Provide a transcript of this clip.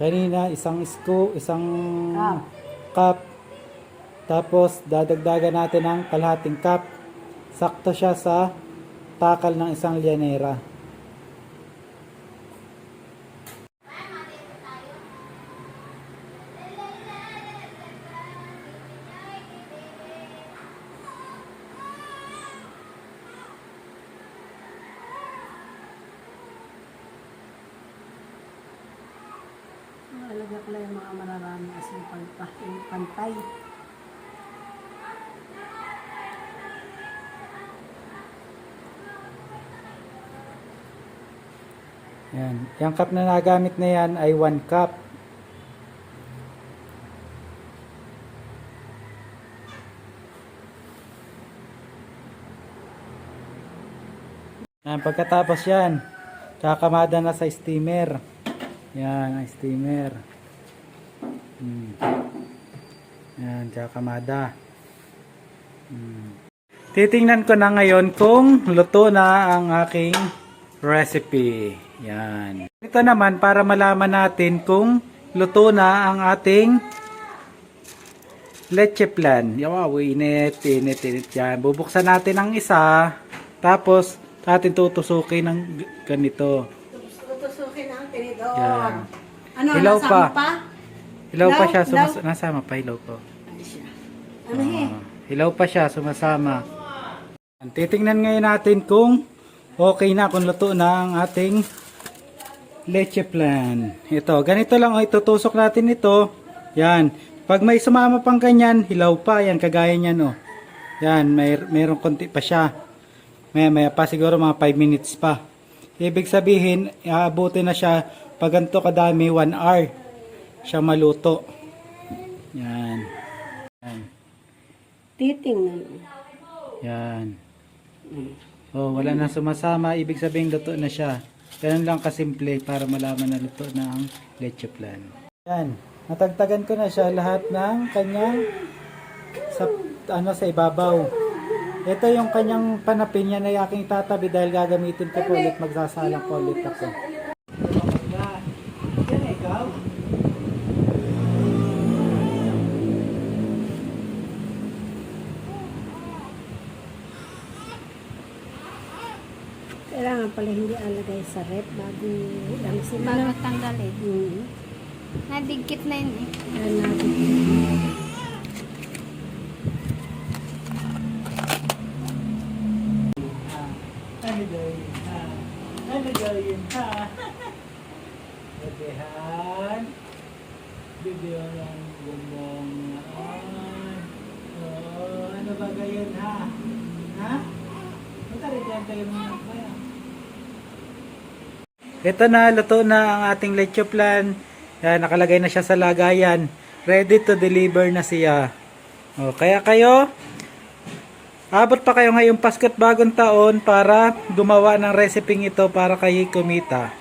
Kanina, isang scoop, isang Cup. cup. Tapos, dadagdagan natin ng kalahating cup. Sakto siya sa takal ng isang lianera. Alaga ko lang yung mga mararami kasi yung panta- yung pantay. Yan. Yung cup na nagamit na yan ay 1 cup. Yan, pagkatapos yan, kakamada na sa steamer. Yan, ang steamer. Hmm. Yan, kakamada. Hmm. Titingnan ko na ngayon kung luto na ang aking recipe. Yan. Ito naman para malaman natin kung luto na ang ating leche plan. Wow, init, init, init yan. Bubuksan natin ang isa. Tapos, atin tutusukin ng ganito. Tinidor. Yan. Ano, Hilaw nasama pa. pa? Hilaw pa Hilaw, siya. Sumas- hilaw. nasama pa, hilaw pa. Ay siya. Ano eh? Ah, hilaw pa siya, sumasama. Titingnan ngayon natin kung okay na, kung luto na ang ating leche plan. Ito, ganito lang, oh, itutusok natin ito. Yan. Pag may sumama pang ganyan, hilaw pa. Yan, kagaya niyan, oh. Yan, may, mayroong konti pa siya. Maya, maya pa, siguro mga 5 minutes pa. Ibig sabihin, aabutin na siya pag ganito kadami, 1 hour siya maluto. Yan. Yan. Titingnan. Yan. Oh, wala na sumasama. Ibig sabihin luto na siya. Ganun lang kasimple para malaman na luto na ang leche plan. Yan. Natagtagan ko na siya lahat ng kanyang sa ano sa ibabaw. Ito yung kanyang panapin niya na aking tatabi dahil gagamitin ko po ulit. Magsasalang po ulit ako. Kailangan pala hindi alagay sa rep bago lang sila. Bago tanggalin. Hmm. Nadigkit na yun eh. Yan natin. Ano gawin ha? Ano gawin ha? Babihan. Video lang gumong Oh, ano ba gayon ha? Ha? Punta rin dyan tayo mga kaya. Ito na, luto na ang ating leche plan. Yan, nakalagay na siya sa lagayan. Ready to deliver na siya. O, kaya kayo, Abot pa kayo ngayong Pasko at bagong taon para gumawa ng recipe ito para kayo kumita.